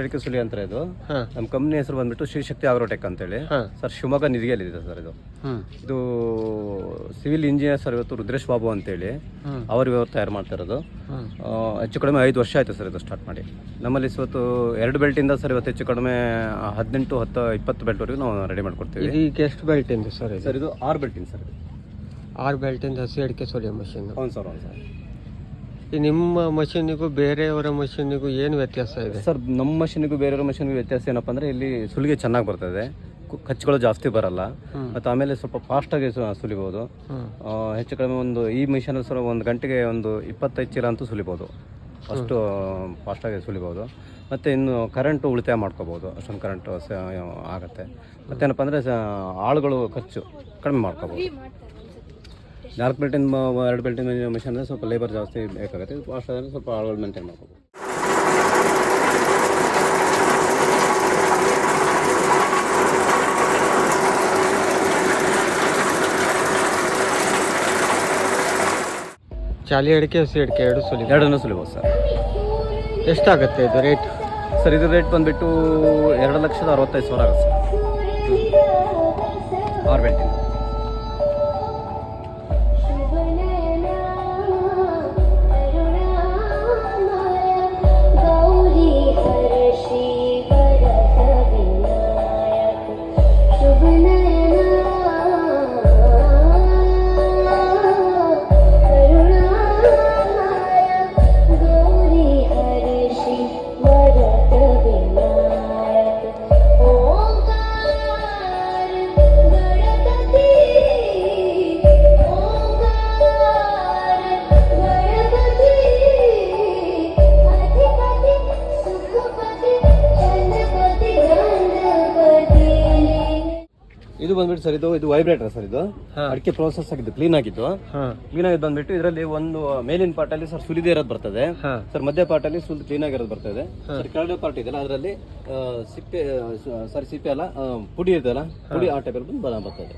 ಅಡಿಕೆ ಸುಲಿ ಅಂತ ಇದು? ನಮ್ಮ ಕಂಪ್ನಿ ಹೆಸರು ಬಂದ್ಬಿಟ್ಟು ಶ್ರೀಶಕ್ತಿ ಆಗ್ರೋಟೆಕ್ ಅಂತೇಳಿ. ಸರ್ ಶಿವಮೊಗ್ಗ ನಿಧಿಗೆಲ್ಲಿದೆ ಸರ್ ಇದು. ಇದು ಸಿವಿಲ್ ಇಂಜಿನಿಯರ್ ಸರ್ ಇವತ್ತು ರುದ್ರೇಶ್ ಬಾಬು ಅಂತೇಳಿ. ಹೇಳಿ ಅವರು ಇವತ್ತು ತಯಾರು ಮಾಡ್ತಾ ಇರೋದು. ಹೆಚ್ಚು ಕಡಿಮೆ ಐದು ವರ್ಷ ಆಯಿತು ಸರ್ ಇದು ಸ್ಟಾರ್ಟ್ ಮಾಡಿ. ನಮ್ಮಲ್ಲಿ ಇವತ್ತು ಎರಡು ಬೆಲ್ಟಿಂದ ಸರ್ ಇವತ್ತು ಹೆಚ್ಚು ಕಡಿಮೆ ಹದಿನೆಂಟು ಹತ್ತು ಇಪ್ಪತ್ತು ಬೆಲ್ಟ್ವರೆಗೂ ನಾವು ರೆಡಿ ಮಾಡ್ಕೊಡ್ತೀವಿ. ಈಗ ಎಷ್ಟು ಬೆಲ್ಟ್ ಇಂದ ಸರ್ ಸರ್ ಇದು ಆರು ಬೆಲ್ಟಿಂಗ್ ಸರ್ ಇದು. ಆರು ಬೆಲ್ಟಿಂದ ಇಂದ ಹಸಿ ಅಡಿಕೆ ಸೋಲಿಯೋ ಮಷೀನ್ ಹೌದು ಸರ್ ಹೌದು ಸರ್. ನಿಮ್ಮ ಮಷೀನಿಗೂ ಬೇರೆಯವರ ಮಷೀನಿಗೂ ಏನು ವ್ಯತ್ಯಾಸ ಇದೆ? ಸರ್ ನಮ್ಮ ಮಷೀನಿಗೂ ಬೇರೆಯವರ ಮಷಿನ್ಗೂ ವ್ಯತ್ಯಾಸ ಏನಪ್ಪ ಅಂದರೆ ಇಲ್ಲಿ ಸುಲಿಗೆ ಚೆನ್ನಾಗಿ ಬರ್ತದೆ. ಕು- ಖರ್ಚುಗಳು ಜಾಸ್ತಿ ಬರಲ್ಲ. ಮತ್ತು ಆಮೇಲೆ ಸ್ವಲ್ಪ ಫಾಸ್ಟಾಗಿ ಸುಲಿಬೋದು. ಆ, ಹೆಚ್ಚು ಕಡಿಮೆ ಒಂದು ಈ ಮಿಷನಲ್ಲಿ ಸರ್ ಒಂದು ಗಂಟೆಗೆ ಒಂದು ಇಪ್ಪತ್ತೈದು ಚೀಲ ಅಂತೂ ಸುಲಿಬೋದು. ಅಷ್ಟು ಫಾಸ್ಟಾಗಿ ಸುಲಿಬೋದು. ಮತ್ತು ಇನ್ನು ಕರೆಂಟು ಉಳಿತಾಯ ಮಾಡ್ಕೋಬೋದು. ಅಷ್ಟೊಂದು ಕರೆಂಟು ಸ ಆಗುತ್ತೆ. ಮತ್ತೇನಪ್ಪ ಅಂದರೆ ಆಳುಗಳು ಖರ್ಚು ಕಡಿಮೆ ಮಾಡ್ಕೋಬೋದು. ನಾಲ್ಕು ಬೆಲ್ಟಿನ ಎರಡು ಬೆಲ್ಟಿನ ಮಿಷನ್ ಅಂದರೆ ಸ್ವಲ್ಪ ಲೇಬರ್ ಜಾಸ್ತಿ ಬೇಕಾಗುತ್ತೆ. ಫಾಸ್ಟ್ ಆದರೆ ಸ್ವಲ್ಪ ಆಳ್ಗಳು ಮೇಂಟೈನ್ ಮಾಡ್ಕೋಬೇಕು ಚಾಲಿ ಅಡಿಕೆ ಹಸಿ ಅಡಿಕೆ ಎರಡು ಸುಲಿ. ಎರಡನ್ನೂ ಸುಲಿಬೋದು ಸರ್. ಎಷ್ಟಾಗುತ್ತೆ ಇದು ರೇಟ್ ಸರ್ ಇದು ರೇಟ್ ಬಂದುಬಿಟ್ಟು ಎರಡು ಲಕ್ಷದ ಅರವತ್ತೈದು ಸಾವಿರ ಆಗುತ್ತೆ ಸರ್. ಆರು ಬೆಲ್ಟಿನ. ಇದು ಬಂದ್ಬಿಟ್ಟು ಸರ್ ಇದು ಇದು ವೈಬ್ರೇಟರ್ ಸರ್ ಇದು. ಅಡಿಕೆ ಪ್ರೋಸೆಸ್ ಆಗಿದ್ದು ಕ್ಲೀನ್ ಆಗಿದ್ದು. ಕ್ಲೀನ್ ಆಗಿದ್ದು ಬಂದ್ಬಿಟ್ಟು ಇದರಲ್ಲಿ ಒಂದು ಮೇಲಿನ ಪಾರ್ಟ್ ಅಲ್ಲಿ ಸರ್ ಸುಲಿದೇ ಇರೋದು ಬರ್ತದೆ. ಸರ್ ಮಧ್ಯ ಪಾರ್ಟ್ ಅಲ್ಲಿ ಸುಲ್ ಕ್ಲೀನ್ ಆಗಿರೋದು ಬರ್ತದೆ. ಸರ್ ಕೆಳಗಡೆ ಪಾರ್ಟ್ ಇದೆಯಲ್ಲ ಅದರಲ್ಲಿ ಸಿಪ್ಪೆ ಸರ್ ಸಿಪ್ಪೆ ಅಲ್ಲ ಪುಡಿ ಇದೆಯಲ್ಲ ಪುಡಿ ಆ ಟೈಪ್ ಬಂದು ಬರ್ತದೆ.